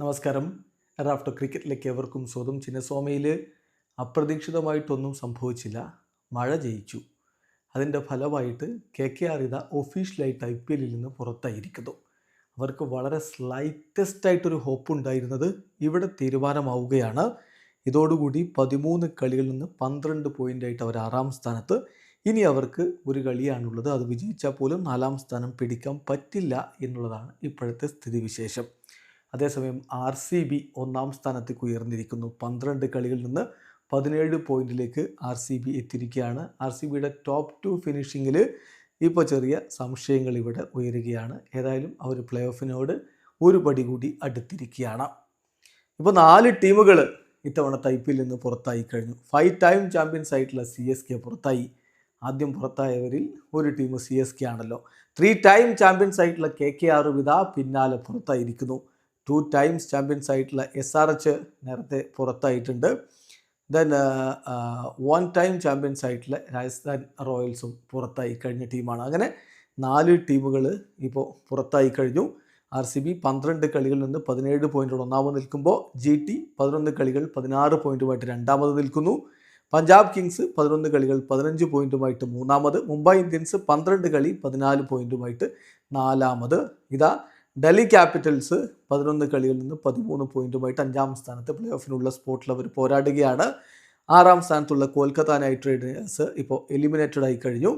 നമസ്കാരം. റാഫ്റ്റർ ക്രിക്കറ്റിലേക്ക് എവർക്കും സ്വതം ചിന്നസ്വാമിയിൽ അപ്രതീക്ഷിതമായിട്ടൊന്നും സംഭവിച്ചില്ല. മഴ ജയിച്ചു. അതിന്റെ ഫലമായിട്ട് കെ കെ ആർ ഇത ഒഫീഷ്യലായിട്ട് ഐ പി എല്ലിൽ നിന്ന് പുറത്തായിരിക്കുന്നു. അവർക്ക് വളരെ സ്ലൈറ്റസ്റ്റ് ആയിട്ടൊരു ഹോപ്പ് ഉണ്ടായിരുന്നത് ഇവിടെ തീരുമാനമാവുകയാണ്. ഇതോടുകൂടി പതിമൂന്ന് കളികളിൽ നിന്ന് പന്ത്രണ്ട് പോയിന്റായിട്ട് അവർ ആറാം സ്ഥാനത്ത്. ഇനി അവർക്ക് ഒരു കളിയാണുള്ളത്. അത് വിജയിച്ചാൽ പോലും നാലാം സ്ഥാനം പിടിക്കാൻ പറ്റില്ല എന്നുള്ളതാണ് ഇപ്പോഴത്തെ സ്ഥിതിവിശേഷം. അതേസമയം ആർ സി ബി ഒന്നാം സ്ഥാനത്തേക്ക് ഉയർന്നിരിക്കുന്നു. പന്ത്രണ്ട് കളികളിൽ നിന്ന് പതിനേഴ് പോയിന്റിലേക്ക് ആർ സി ബി എത്തിയിരിക്കുകയാണ്. ആർ സി ബിയുടെ ടോപ്പ് ടു ഫിനിഷിങ്ങിൽ ഇപ്പോൾ ചെറിയ സംശയങ്ങൾ ഇവിടെ ഉയരുകയാണ്. ഏതായാലും അവർ പ്ലേ ഓഫിനോട് ഒരു പടി കൂടി അടുത്തിരിക്കുകയാണ്. ഇപ്പോൾ നാല് ടീമുകൾ ഇത്തവണത്തെ ഐ പി എല്ലിൽ നിന്ന് പുറത്തായി കഴിഞ്ഞു. ഫൈവ് ടൈം ചാമ്പ്യൻസ് ആയിട്ടുള്ള സി എസ് കെ പുറത്തായി. ആദ്യം പുറത്തായവരിൽ ഒരു ടീം സി എസ് കെ ആണല്ലോ. ത്രീ ടൈം ചാമ്പ്യൻസ് ആയിട്ടുള്ള കെ കെ ആർ വിധ പിന്നാലെ പുറത്തായിരിക്കുന്നു. ടു ടൈംസ് ചാമ്പ്യൻസ് ആയിട്ടുള്ള എസ് ആർ എച്ച് നേരത്തെ പുറത്തായിട്ടുണ്ട്. ദെൻ വൺ ടൈം ചാമ്പ്യൻസ് ആയിട്ടുള്ള രാജസ്ഥാൻ റോയൽസും പുറത്തായി കഴിഞ്ഞ ടീമാണ്. അങ്ങനെ നാല് ടീമുകൾ ഇപ്പോൾ പുറത്തായി കഴിഞ്ഞു. ആർ സി ബി പന്ത്രണ്ട് കളികളിൽ നിന്ന് പതിനേഴ് പോയിന്റോട് ഒന്നാമത് നിൽക്കുമ്പോൾ ജി ടി പതിനൊന്ന് കളികൾ പതിനാറ് പോയിന്റുമായിട്ട് രണ്ടാമത് നിൽക്കുന്നു. പഞ്ചാബ് കിങ്സ് പതിനൊന്ന് കളികൾ പതിനഞ്ച് പോയിന്റുമായിട്ട് മൂന്നാമത്. മുംബൈ ഇന്ത്യൻസ് പന്ത്രണ്ട് കളി പതിനാല് പോയിന്റുമായിട്ട് നാലാമത്. ഇതാ ഡൽഹി ക്യാപിറ്റൽസ് പതിനൊന്ന് കളികളിൽ നിന്ന് പതിമൂന്ന് പോയിന്റുമായിട്ട് അഞ്ചാം സ്ഥാനത്ത് പ്ലേ ഓഫിനുള്ള സ്പോട്ടിൽ അവർ പോരാടുകയാണ്. ആറാം സ്ഥാനത്തുള്ള കൊൽക്കത്ത നൈറ്റ് റൈഡേഴ്സ് ഇപ്പോൾ എലിമിനേറ്റഡ് ആയി കഴിഞ്ഞു.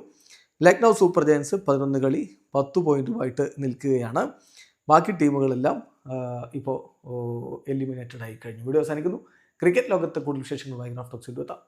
ലക്നൗ സൂപ്പർ ജയൻസ് പതിനൊന്ന് കളി പത്ത് പോയിന്റുമായിട്ട് നിൽക്കുകയാണ്. ബാക്കി ടീമുകളെല്ലാം ഇപ്പോൾ എലിമിനേറ്റഡ് ആയി കഴിഞ്ഞു. വീഡിയോ അവസാനിക്കുന്നു. ക്രിക്കറ്റ് ലോകത്തെ കൂടുതൽ വിശേഷങ്ങളുമായി ഗ്രാഫ് ടോക്സ് എത്താം.